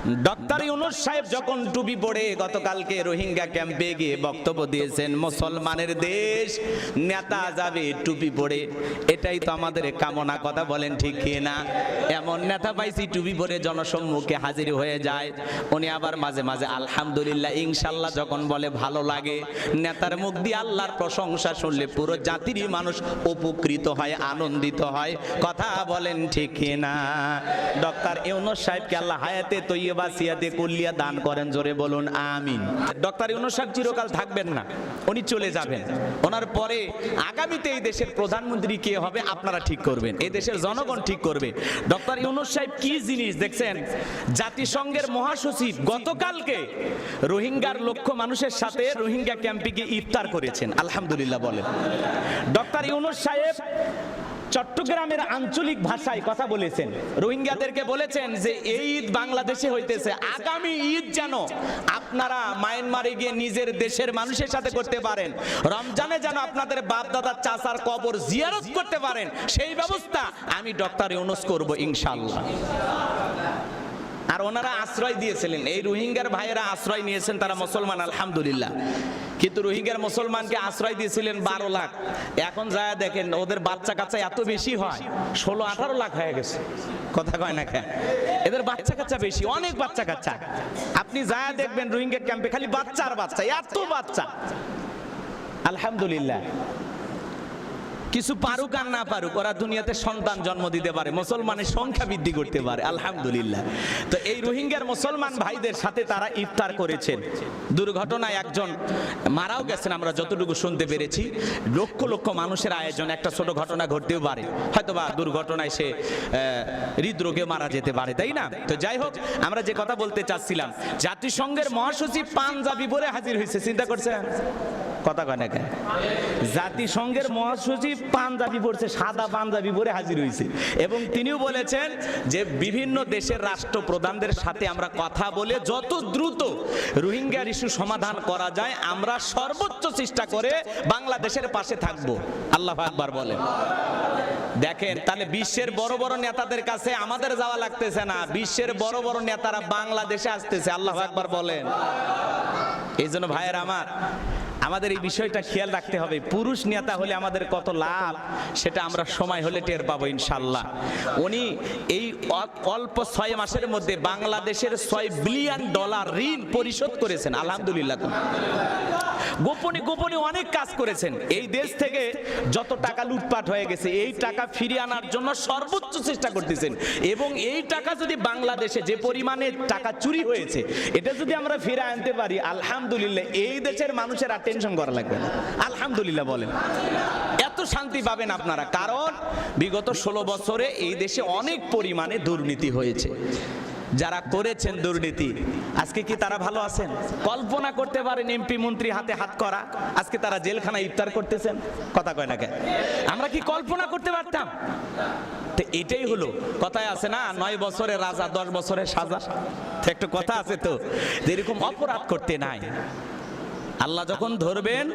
Doctor Yunus সাহেব যখন টুপি গতকালকে রোহিঙ্গা ক্যাম্পে গিয়ে বক্তব্য দিয়েছেন, মুসলমানের দেশ, নেতা যাবে টুপি এটাই তো আমাদের কামনা, কথা বলেন ঠিক না এমন নেতা টুপি পরে জনসম্মুখে হাজির হয়ে যায়। উনি আবার মাঝে মাঝে আলহামদুলিল্লাহ ইনশাল্লাহ যখন বলে ভালো লাগে, নেতার মুখ দিয়ে আল্লাহর প্রশংসা শুনলে পুরো জাতিরই মানুষ উপকৃত হয়, আনন্দিত হয়। কথা বলেন ঠিক না ডক্টর ইউনুস সাহেবকে আল্লাহ হায়াতে সিয়াতে কুল্লিয়া দান করেন, জোরে বলুন, আমিন। ডক্টর ইউনুস সাহেব চিরকাল থাকবেন না, উনি চলে যাবেন। ওনার পরে আগামীতে এই দেশের প্রধানমন্ত্রী কে হবে, আপনারা ঠিক করবেন। এই দেশের জনগণ ঠিক করবে। ডক্টর ইউনুস সাহেব কি জিনিস দেখছেন? জাতিসংঘের মহাসচিব গতকালকে রোহিঙ্গার লক্ষ মানুষের সাথে রোহিঙ্গা ক্যাম্পে গিয়ে ইফতার করেছেন। আলহামদুলিল্লাহ বলেন। ডক্টর ইউনুস সাহেব চট্টগ্রামের আঞ্চলিক ভাষায় কথা বলেছেন। রোহিঙ্গাদেরকে বলেছেন যে, এই ঈদ বাংলাদেশে হইতেছে। আগামী ঈদ যেন আপনারা মায়ানমারে গিয়ে নিজের দেশের মানুষের সাথে করতে পারেন। রমজানে যেন আপনাদের বাপ দাদার চাচার কবর জিয়ারত করতে পারেন। সেই ব্যবস্থা আমি ডক্টর ইউনুস করব ইনশাল্লাহ আর ওনারা আশ্রয় দিয়েছিলেন। এই রোহিঙ্গার ভাইয়েরা আশ্রয় নিয়েছেন, তারা মুসলমান, আলহামদুলিল্লাহ। কিন্তু রোহিঙ্গার মুসলমানকে আশ্রয় দিয়েছিলেন বারো লাখ। এখন যায় দেখেন, ওদের বাচ্চা কাচ্চা এত বেশি হয়, ষোলো, আঠারো লাখ হয়ে গেছে। কথা কয় না কেন? এদের বাচ্চা কাচ্চা বেশি, অনেক বাচ্চা কাচ্চা আপনি যায় দেখবেন রোহিঙ্গা ক্যাম্পে খালি বাচ্চা আর বাচ্চা, এত বাচ্চা। আলহামদুলিল্লাহ। কিছু পারুক আর না পারুক, ওরা দুনিয়াতে সন্তান জন্ম দিতে পারে, মুসলমানের সংখ্যা বৃদ্ধি করতে পারে, আলহামদুলিল্লাহ। তো এই রোহিঙ্গার মুসলমান ভাইদের সাথে তারা ইফতার করেছেন। দুর্ঘটনায় একজন মারাও গেছেন, আমরা যতটুকু শুনতে পেরেছি। লক্ষ লক্ষ মানুষের আয়োজন, একটা ছোট ঘটনা ঘটতেও পারে। হয়তো বা দুর্ঘটনায় সে হৃদরোগে মারা যেতে পারে, তাই না? তো যাই হোক, আমরা যে কথা বলতে চাচ্ছিলাম, জাতিসংঘের মহাসচিব পাঞ্জাবি পরে হাজির হয়েছে, চিন্তা করছেন? কথা কয় না কেন? জাতিসংঘের মহাসচিব পাঞ্জাবি পড়ছে, সাদা পাঞ্জাবি পরে হাজির হয়েছে। এবং তিনিও বলেছেন যে বিভিন্ন দেশের রাষ্ট্রপ্রধানদের সাথে আমরা কথা বলে যত দ্রুত রোহিঙ্গার ইস্যু সমাধান করা যায়, আমরা সর্বোচ্চ চেষ্টা করে বাংলাদেশের পাশে থাকব। আল্লাহ আকবার বলেন। দেখেন, তাহলে বিশ্বের বড় বড় নেতাদের কাছে আমাদের যাওয়া লাগতেছে না। বিশ্বের বড় বড় নেতারা বাংলাদেশে আসতেছে, আল্লাহ আকবার বলেন। এই জন্য ভাইয়ের আমার আমাদের এই বিষয়টা খেয়াল রাখতে হবে। পুরুষ নেতা হলে আমাদের কত লাভ, সেটা আমরা সময় হলে টের পাবো ইনশাল্লাহ উনি এই অল্প ছয় মাসের মধ্যে বাংলাদেশের ছয় বিলিয়ন ডলার ঋণ পরিশোধ করেছেন, আলহামদুলিল্লাহ। গোপনে গোপনে অনেক কাজ করেছেন। এই দেশ থেকে যত টাকা লুটপাট হয়ে গেছে, এই টাকা ফিরিয়ে আনার জন্য সর্বোচ্চ চেষ্টা করতেছেন। এবং এই টাকা যদি বাংলাদেশে যে পরিমাণে টাকা চুরি হয়েছে, এটা যদি আমরা ফিরে আনতে পারি, আলহামদুলিল্লাহ এই দেশের মানুষের আর টেনশন করা লাগবে না। আলহামদুলিল্লাহ বলেন। এত শান্তি পাবেন আপনারা। কারণ বিগত ষোলো বছরে এই দেশে অনেক পরিমাণে দুর্নীতি হয়েছে। যারা করেছেন দুর্নীতি, আজকে কি তারা ভালো আছেন? কল্পনা করতে পারেন এমপি মন্ত্রী হাতে হাত করা, আজকে তারা জেলখানা ইফতার করতেছেন, কথা কয় না কেন? আমরা কি কল্পনা করতে পারতাম? তো এটাই হলো, কথায় আছে না, নয় বছরের রাজা, দশ বছরের সাজা? একটা কথা আছে তো, যে এরকম অপরাধ করতে নাই। আল্লাহ যখন ধরবেন,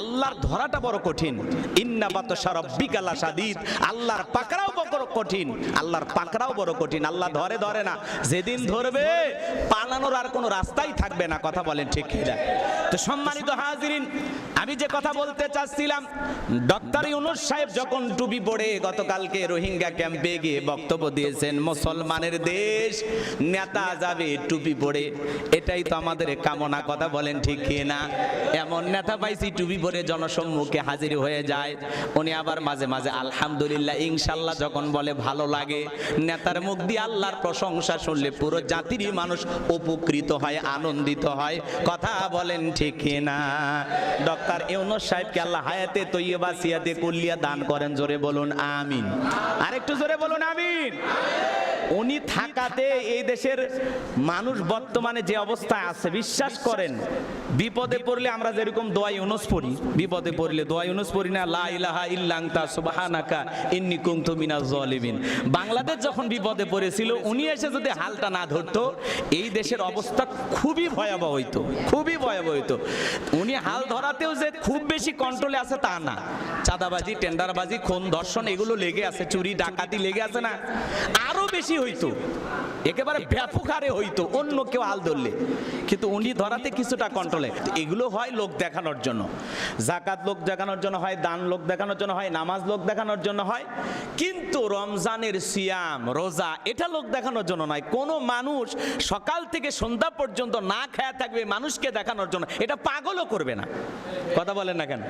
আল্লাহর ধরাটা বড় কঠিন। ইন্না বাতশা রব্বিকালা সাদিদ আল্লাহর পাকড়াও কঠিন। আল্লাহর পাকড়াও বড় কঠিন। আল্লাহ ধরে ধরে না। যেদিন ধরবে, পালানোর আর কোনো রাস্তাই থাকবে না। কথা বলেন ঠিক কিনা তো সম্মানিত হাজিরিন, আমি যে কথা বলতে চাচ্ছিলাম, ডক্টর ইউনুস সাহেব যখন টুপি পড়ে গতকালকে রোহিঙ্গা ক্যাম্পে গিয়ে বক্তব্য দিয়েছেন, মুসলমানের দেশ, নেতা যাবে টুপি পড়ে এটাই তো আমাদের কামনা। কথা বলেন ঠিক কি না? এমন নেতা পাইছি, টুপি পরে জনসম্মুখে হাজির হয়ে যায়। উনি আবার মাঝে মাঝে আলহামদুলিল্লাহ, ইনশাল্লাহ যখন বলে ভালো লাগে। নেতার মুখ দিয়ে আল্লাহর প্রশংসা শুনলে পুরো জাতিরই মানুষ উপকৃত হয়, আনন্দিত হয়। কথা বলেন ঠিক না। ডক্টর ইউনুস সাহেবকে আল্লাহ হায়াতে, তৈয়বা, সিয়াতে, কুল্লিয়া দান করেন। জোরে বলুন, আমিন। আরেকটু জোরে বলুন, আমিন। উনি থাকাতে এই দেশের মানুষ বর্তমানে যে অবস্থায় আছে, বিশ্বাস করেন, বিপদে পড়লে আমরা যেরকম দোয়া ইউনুস পড়ি, বিপদে পড়লে দোয়া ইউনুস পড়ি না, লা ইলাহা ইল্লাংতা সুবহানাকা ইন্নী কুনতু মিনাজ জালিমিন বাংলাদেশ যখন বিপদে পড়েছিল, উনি এসে যদি হালটা না ধরতো, এই দেশের অবস্থা খুবই ভয়াবহ হইতো, খুবই ভয়াবহ হইতো। উনি হাল ধরাতেও যে খুব বেশি কন্ট্রোলে আছে তা না। চাঁদাবাজি, টেন্ডারবাজি, খুন, ধর্ষণ, এগুলো লেগে আছে, চুরি, ডাকাতি লেগে আছে না। আরও বেশি হইতো। একেবারে ব্যাপক হারে হইতো, অন্য কেউ হাল ধরলে। কিন্তু উনি ধরাতে কিছুটা কন্ট্রোলে এগুলো হয় লোক দেখানোর জন্য। জাকাত লোক দেখানোর জন্য হয়, দান লোক দেখানোর জন্য হয়, নামাজ লোক দেখানোর জন্য হয়। কিন্তু রমজানের সিয়াম, রোজা, এটা লোক দেখানোর জন্য নয়। কোনো মানুষ সকাল থেকে সন্ধ্যা পর্যন্ত না খায়া থাকবে, মানুষকে দেখানোর জন্য। এটা পাগলও করবে না। কথা বলেন না কেন?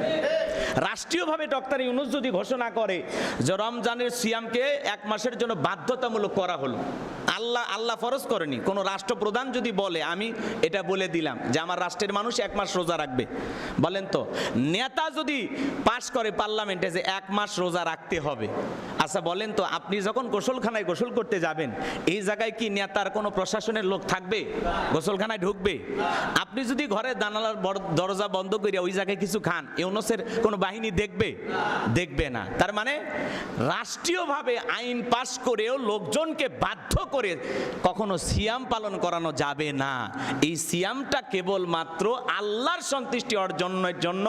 রাষ্ট্রীয়ভাবে ডক্টর ইউনুস যদি ঘোষণা করে যে রমজানের সিয়ামকে এক মাসের জন্য বাধ্যতামূলক করা হলো। আল্লাহ আল্লাহ ফরজ করেনি। কোনো রাষ্ট্রপ্রধান যদি বলে, আমি এটা বলে দিলাম যে আমার রাষ্ট্রের মানুষ এক মাস রোজা রাখবে। বলেন তো, নেতা যদি পাশ করে পার্লামেন্টে যে এক মাস রোজা রাখতে হবে। আচ্ছা বলেন তো, আপনি যখন গোসলখানায় গোসল করতে যাবেন, এই জায়গায় কি নেতার কোনো প্রশাসনের লোক থাকবে? গোসলখানায় ঢুকবে? আপনি যদি ঘরের দানালার দরজা বন্ধ করে ওই জায়গায় কিছু খান, ইউনুসের কোনো বাহিনী দেখবে? দেখবে না। তার মানে রাষ্ট্রীয়ভাবে আইন পাশ করেও লোকজনকে বাধ্য করে কখনো সিয়াম পালন করানো যাবে না। এই সিয়ামটা কেবলমাত্র আল্লাহর সন্তুষ্টি অর্জনের জন্য,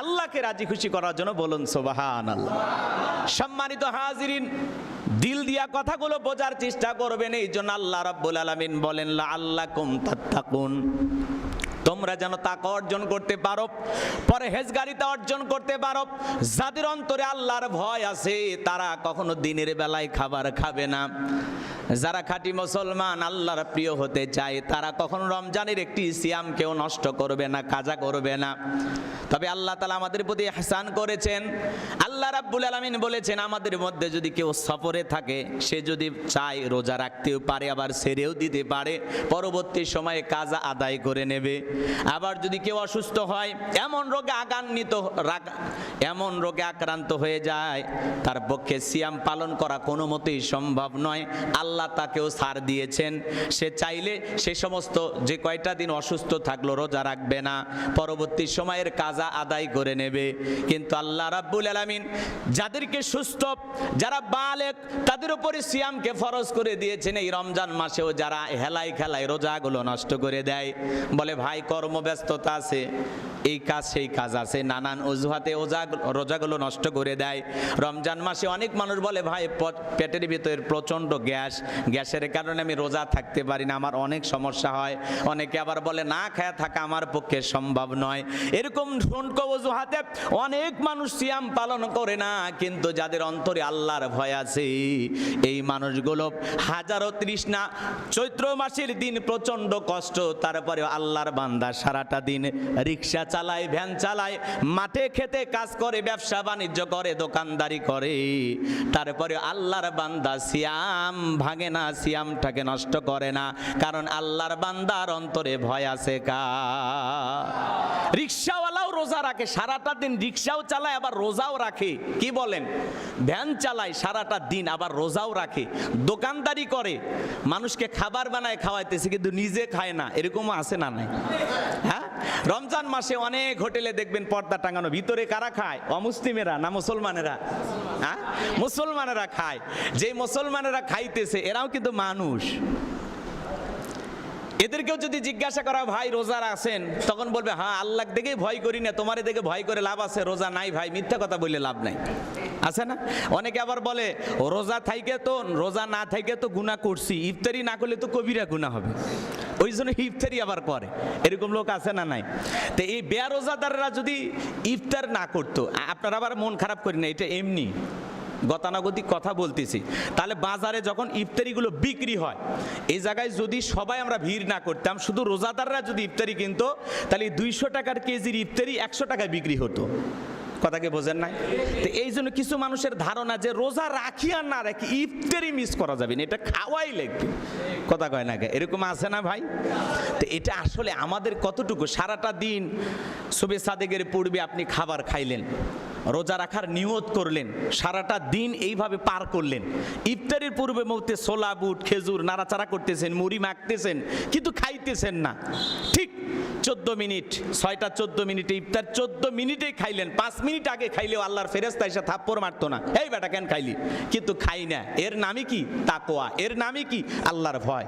আল্লাহকে রাজি খুশি করার জন্য বলুন সোবাহান আল্লাহ সম্মানিত হাজিরিন, দিল দিয়া কথাগুলো বোঝার চেষ্টা করবেন এই জন্য আল্লাহ রাব্বুল আলামিন বলেন আল্লাহ কুম তাত্তাকুন। তোমরা যেন তাকে অর্জন করতে পারো পরে হেজগারিতা অর্জন করতে পারো। যাদের অন্তরে আল্লাহর ভয় আছে, তারা কখনো দিনের বেলায় খাবার খাবে না। যারা খাঁটি মুসলমান আল্লাহর প্রিয় হতে চায়, তারা কখন রমজানের একটি সিয়াম কেউ নষ্ট করবে না, কাজা করবে না। তবে আল্লাহ তালা আমাদের প্রতি হাসান করেছেন। আল্লাহ রাব্বুল আলামিন বলেছেন, আমাদের মধ্যে যদি কেউ সফরে থাকে, সে যদি চায় রোজা রাখতেও পারে, আবার সেরেও দিতে পারে, পরবর্তী সময়ে কাজা আদায় করে নেবে। আবার যদি কেউ অসুস্থ হয়, এমন রোগে আগান্বিত এমন রোগে আক্রান্ত হয়ে যায়, তার পক্ষে সিয়াম পালন করা কোনো মতেই সম্ভব নয়। আল্লাহ তাকেও ছাড় দিয়েছেন। সে চাইলে সে সমস্ত যে কয়টা দিন অসুস্থ থাকল রোজা রাখবে না, পরবর্তী সময়ের কাজা আদায় করে নেবে। কিন্তু আল্লাহ রাব্বুল আলামিন যাদেরকে সুস্থ, যারা বালেক, তাদের উপরে সিয়ামকে ফরজ করে দিয়েছেন। এই রমজান মাসেও যারা হেলাই খেলায় রোজাগুলো নষ্ট করে দেয়, বলে, ভাই, কর্মব্যস্ততা আছে, এই কাজ সেই কাজ আছে। নানান অজুহাতে ওজা রোজাগুলো নষ্ট করে দেয়। রমজান মাসে অনেক মানুষ বলে, ভাই পেটের ভিতরে প্রচণ্ড গ্যাস গ্যাসের কারণে আমি রোজা থাকতে পারি না, আমার অনেক সমস্যা হয়। অনেকে আবার বলে, না খায়া থাকা আমার পক্ষে সম্ভব নয়। এরকম ঠুনকো অজুহাতে অনেক মানুষ সিয়াম পালন করে না, কিন্তু যাদের অন্তরে আল্লাহর ভয় আছে, এই মানুষগুলো হাজারো তৃষ্ণা, চৈত্র মাসের দিন প্রচণ্ড কষ্ট তারপরে আল্লাহর বান্দা সারাটা দিন রিক্সা চালায়, ভ্যান চালায়, মাঠে খেতে কাজ করে, ব্যবসা বাণিজ্য করে, দোকানদারি করে তারপরে আল্লাহর বান্দা সিয়াম ভাঙে না সিয়ামটাকে নষ্ট করে না। কারণ আল্লাহর বান্দার অন্তরে ভয় আছে কা। রিক্সাওয়ালাও রোজা রাখে, সারাটা দিন রিক্সাও চালায়, আবার রোজাও রাখে। কি বলেন? ভ্যান চালায় সারাটা দিন, আবার রোজাও রাখে। দোকানদারি করে, মানুষকে খাবার বানায় খাওয়াইতেছে, কিন্তু নিজে খায় না। এরকমও আছে না নাই? হ্যাঁ? রমজান মাসে অনেক হোটেলে দেখবেন পর্দা টাঙানো। ভিতরে কারা খায়? অমুসলিমেরা না মুসলমানেরা? হ্যাঁ? মুসলমানেরা খায়। যে মুসলমানেরা খাইতেছে, এরাও কিন্তু মানুষ। এদেরকেও যদি জিজ্ঞাসা করা ভাই রোজার আছেন তখন বলবে হ্যাঁ আল্লাহ দেখে ভয় করি না, তোমার দেখে ভয় করে লাভ আছে, রোজা নাই ভাই, মিথ্যা কথা বললে লাভ নাই। আছে না? অনেকে আবার বলে, রোজা থাইকে তো, রোজা না থাইকে তো গুণা করছি, ইফতারি না করলে তো কবিরা গুণা হবে। ওই জন্য ইফতারি আবার করে। এরকম লোক আছে না নাই? তো এই বেয়া রোজাদাররা যদি ইফতার না করতো, আপনারা আবার মন খারাপ করি না, এটা এমনি। গতানুগতিক কথা বলতেছি। তাহলে বাজারে যখন ইফতারিগুলো বিক্রি হয়, এই জায়গায় যদি সবাই আমরা ভিড় না করতাম, শুধু রোজাদাররা যদি ইফতারি কিনতো, তাহলে দুইশো টাকার কেজির ইফতারি একশো টাকায় বিক্রি হতো। কথাকে বোঝেন নাই? তো এই জন্য কিছু মানুষের ধারণা যে রোজা রাখি আর না রাখি, ইফতারি মিস করা যাবে না, এটা খাওয়াই লাগবে। কথা কয় না? এরকম আছে না ভাই? তো এটা আসলে আমাদের কতটুকু? সারাটা দিন সবে সাদেকের পূর্বে আপনি খাবার খাইলেন। রোজা রাখার নিয়ত করলেন, সারাটা দিন এইভাবে পার করলেন। ইফতারির পূর্বে মধ্যে সোলা বুট, খেজুর নাড়াচাড়া করতেছেন, মুড়ি মাখতেছেন, কিন্তু খাইতেছেন না। ঠিক চোদ্দ মিনিট, ছয়টা চোদ্দ মিনিটে ইফতার, চোদ্দ মিনিটেই খাইলেন, পাঁচ মিনিট আগে খাইলেও আল্লাহর ফেরেস্তা এসে থাপ্পড় মারতো না। এই বেটা কেন খাইলি? কিন্তু খাই না। এর নামই কি? তাকোয়া এর নামই কি? আল্লাহর ভয়।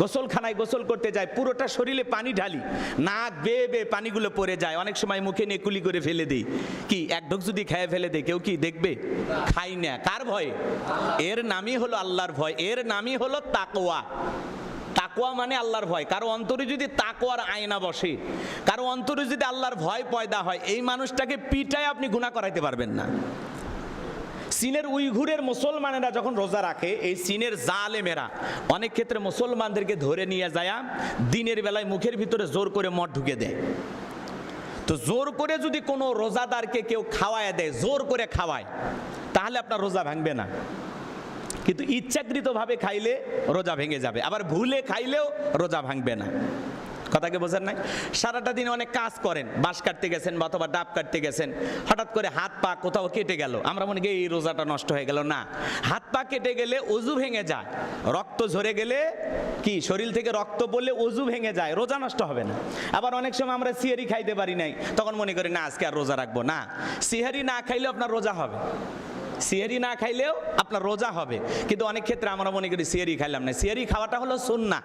গোসলখানায় গোসল করতে যায়, পুরোটা শরীরে পানি ঢালি, নাক বেয়ে বেয়ে পানিগুলো পড়ে যায়, অনেক সময় মুখে নিয়ে কুলি করে ফেলে দিই। কি, এক ঢোক যদি খেয়ে ফেলে দেয়, কেউ কি দেখবে? খাই না। কার ভয়ে? এর নামই হলো আল্লাহর ভয়, এর নামই হলো তাকোয়া তাকওয়া মানে আল্লাহর ভয়। কারও অন্তরে যদি তাকোয়ার আয়না বসে, কারও অন্তরে যদি আল্লাহর ভয় পয়দা হয়, এই মানুষটাকে পিটায় আপনি গুণা করাইতে পারবেন না। চীনের উইঘুরের মুসলমানেরা যখন রোজা রাখে, এই চীনের জালেমেরা অনেক ক্ষেত্রে মুসলমানদেরকে ধরে নিয়ে যায়, দিনের বেলায় মুখের ভিতরে জোর করে মদ ঢুকে দেয়। তো জোর করে যদি কোনো রোজাদারকে কেউ খাওয়ায় দেয়, জোর করে খাওয়ায়, তাহলে আপনার রোজা ভাঙবে না। কিন্তু ইচ্ছাকৃতভাবে খাইলে রোজা ভেঙে যাবে, আবার ভুলে খাইলেও রোজা ভাঙবে না। কথাকে বোঝেন নাই? সারাটা দিন অনেক কাজ করেন, বাঁশ কাটতে গেছেন বা অথবা ডাব কাটতে গেছেন, হঠাৎ করে হাত পা কোথাও কেটে গেল। আমরা মনে করি, এই রোজাটা নষ্ট হয়ে গেল। না, হাত পা কেটে গেলে অজু ভেঙে যায়। রক্ত ঝরে গেলে কি, শরীর থেকে রক্ত পড়লে অজু ভেঙে যায়, রোজা নষ্ট হবে না। আবার অনেক সময় আমরা সিহারি খাইতে পারি নাই, তখন মনে করি, না, আজকে আর রোজা রাখব। না, সিহারি না খাইলে আপনার রোজা হবে। সিয়ারি না খাইলেও আপনার রোজা হবে। কিন্তু অনেক ক্ষেত্রে আমরা মনে করি সিয়ারি খাইলাম না। সিয়ারি খাওয়াটা হলো সুন্না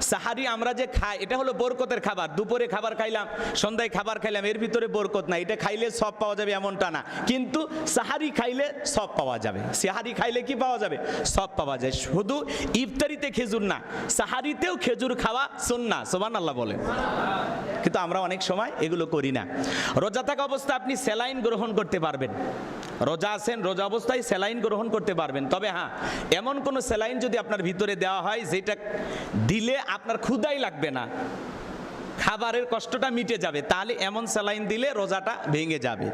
সাহারি আমরা যে খাই, এটা হলো বরকতের খাবার। দুপুরে খাবার খাইলাম, সন্ধ্যায় খাবার খাইলাম, এর ভিতরে বরকত না এটা খাইলে সব পাওয়া যাবে এমনটা না। কিন্তু সাহারি খাইলে সব পাওয়া যাবে। সাহারি খাইলে কি পাওয়া যাবে? সব পাওয়া যায়। শুধু ইফতারিতে খেজুর না, সাহারিতেও খেজুর খাওয়া সুন্না সোমান আল্লাহ বলেন। কিন্তু আমরা অনেক সময় এগুলো করি না। রোজা থাকা অবস্থায় আপনি স্যালাইন গ্রহণ করতে পারবেন। রোজা আছেন, রোজা অবস্থায় স্যালাইন গ্রহণ করতে পারবেন। তবে হ্যাঁ এমন কোনো স্যালাইন যদি আপনার ভিতরে দেওয়া হয়, যেটা দিলে আপনার ক্ষুদাই লাগবে না, খাবারের কষ্টটা মিটে যাবে, তাহলে এমন স্যালাইন দিলে রোজাটা ভেঙে যাবে।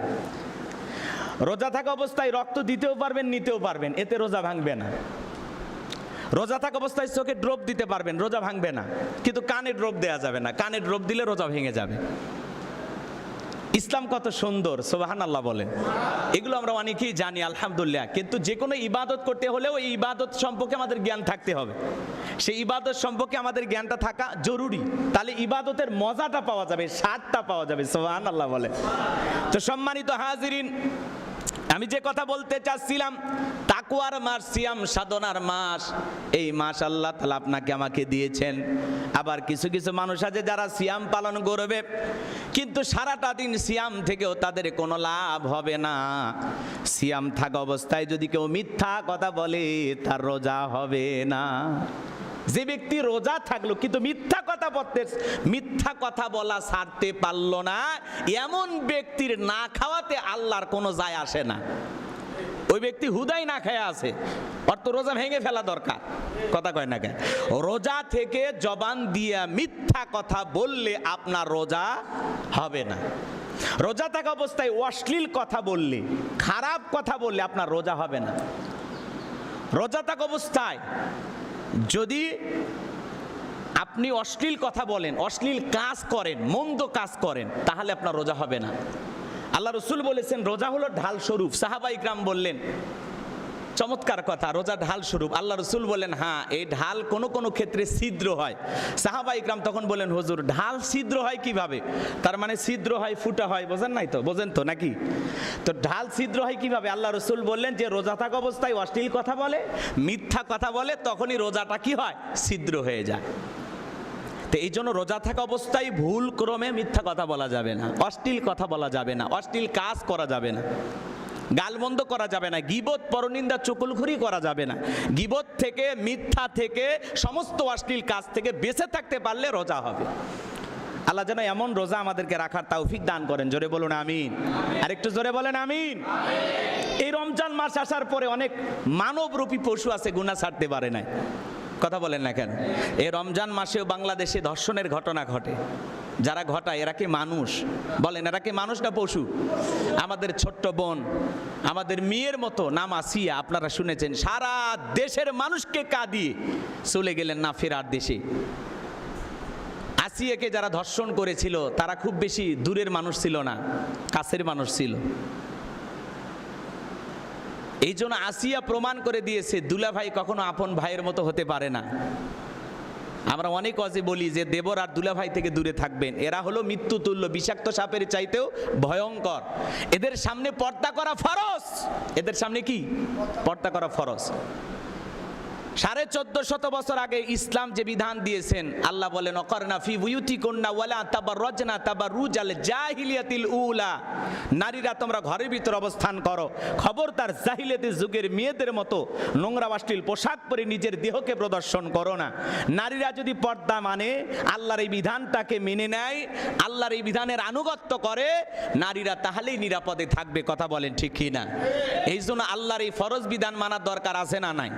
রোজা থাকা অবস্থায় রক্ত দিতেও পারবেন, নিতেও পারবেন, এতে রোজা ভাঙবে না। রোজা থাকা অবস্থায় চোখে ড্রপ দিতে পারবেন, রোজা ভাঙবে না। কিন্তু কানে ড্রপ দেওয়া যাবে না, কানে ড্রপ দিলে রোজা ভেঙে যাবে। ইসলাম কত সুন্দর সোবাহান আল্লাহ বলেন। এগুলো আমরা অনেকেই জানি, আলহামদুলিল্লাহ। কিন্তু যে কোনো ইবাদত করতে হলেও এই ইবাদত সম্পর্কে আমাদের জ্ঞান থাকতে হবে। সেই ইবাদত সম্পর্কে আমাদের জ্ঞানটা থাকা জরুরি। তাহলে ইবাদতের মজাটা পাওয়া যাবে, স্বাদটা পাওয়া যাবে সোবাহান আল্লাহ বলে তো সম্মানিত হাজিরিন, আমি যে কথা বলতে চাচ্ছিলাম তাকুয়ার মাস, সিয়াম সাধনার মাস। এই মাস আল্লাহ তালা আপনাকে আমাকে দিয়েছেন। আবার কিছু কিছু মানুষ আছে যারা সিয়াম পালন করবে, কিন্তু সারাটা দিন সিয়াম থেকেও তাদের কোনো লাভ হবে না। সিয়াম থাকা অবস্থায় যদি কেউ মিথ্যা কথা বলে, তার রোজা হবে না। যে ব্যক্তি রোজা থাকল, কিন্তু মিথ্যা কথা বলতে, মিথ্যা কথা বলা ছাড়তে পারল না, এমন ব্যক্তির না খাওয়াতে আল্লাহর কোনো যায় আসে না। ওই ব্যক্তি হুদাই না খেয়ে আছে। তো রোজা ভেঙে ফেলা দরকার। কথা কয় না কেন? রোজা থেকে জবান দিয়া মিথ্যা কথা বললে আপনার রোজা হবে না। রোজা থাকা অবস্থায় অশ্লীল কথা বললে, খারাপ কথা বললে আপনার রোজা হবে না। রোজা থাকা অবস্থায় যদি আপনি অশ্লীল কথা বলেন, অশ্লীল কাজ করেন, মন্দ কাজ করেন, তাহলে আপনার রোজা হবে না। আল্লাহ রসুল বলেছেন, রোজা হলো ঢাল স্বরূপ। সাহাবাই গ্রাম বললেন, চমৎকার কথা, রোজা ঢাল স্বরূপ। আল্লাহ রসুল বলেন হ্যাঁ এই ঢাল কোনো কোনো ক্ষেত্রে ছিদ্র হয়। সাহাবা ইকরাম তখন বলেন হুজুর, ঢাল ছিদ্র হয় কীভাবে? তার মানে ছিদ্র হয়, ফুটা হয়, বোঝেন নাই তো? বোঝেন তো নাকি? তো ঢাল ছিদ্র হয় কীভাবে? আল্লাহ রসুল বললেন যে, রোজা থাকা অবস্থায় অশ্লীল কথা বলে, মিথ্যা কথা বলে, তখনই রোজাটা কি হয়? ছিদ্র হয়ে যায়। তো এই জন্য রোজা থাকা অবস্থায় ভুল, ক্রমে মিথ্যা কথা বলা যাবে না, অশ্লীল কথা বলা যাবে না, অশ্লীল কাজ করা যাবে না গালবন্ধ করা যাবে না, গিবত, পরনিন্দা চকুলখুরি করা যাবে না। গিবত থেকে, মিথ্যা থেকে, সমস্ত অশ্লীল কাজ থেকে বেঁচে থাকতে পারলে রোজা হবে। আল্লাহ যেন এমন রোজা আমাদেরকে রাখার তৌফিক দান করেন। জোরে বলুন আমিন। আর একটু জোরে বলেন আমিন। এই রমজান মাস আসার পরে অনেক মানবরূপী পশু আছে গুণা ছাড়তে পারে নাই। কথা বলেন না কেন? এই রমজান মাসেও বাংলাদেশে ধর্ষণের ঘটনা ঘটে। যারা ঘটায়, এরা কি মানুষ? বলেন, এরা কি মানুষ না পশু? আমাদের ছোট্ট বোন, আমাদের মেয়ের মতো, নাম আসিয়া, আপনারা শুনেছেন, সারা দেশের মানুষকে কাঁদিয়ে চলে গেলেন না ফেরার দেশে। আসিয়াকে যারা ধর্ষণ করেছিল, তারা খুব বেশি দূরের মানুষ ছিল না, কাছের মানুষ ছিল। এই জন্য আসিয়া প্রমাণ করে দিয়েছে দুলা ভাই কখনো আপন ভাইয়ের মতো হতে পারে না। আমরা অনেক অজে বলি যে, দেবর আর দুলা ভাই থেকে দূরে থাকবেন। এরা হলো মৃত্যু তুল্য বিষাক্ত সাপের চাইতেও ভয়ঙ্কর। এদের সামনে পর্দা করা ফরজ। এদের সামনে কি? পর্দা করা ফরজ। সাড়ে চোদ্দ শত বছর আগে ইসলাম যে বিধান দিয়েছেন, আল্লাহ বলেন, অকরনা ফি বুয়ুতি কন্যা ওয়ালা তাবার রজনা তাবার রুজাল জাহিলিয়াতিল উলা। নারীরা তোমরা ঘরের ভিতর অবস্থান করো। খবর তার জাহিলিয়াতি যুগের মেয়েদের মতো নোংরা বাষ্টিল পোশাক পরে নিজের দেহকে প্রদর্শন করো না। নারীরা যদি পর্দা মানে আল্লাহর এই বিধানটাকে মেনে নেয়, আল্লাহর এই বিধানের আনুগত্য করে, নারীরা তাহলেই নিরাপদে থাকবে, কথা বলেন ঠিক কি না এই জন্য আল্লাহর এই ফরজ বিধান মানার দরকার আছে না নাই?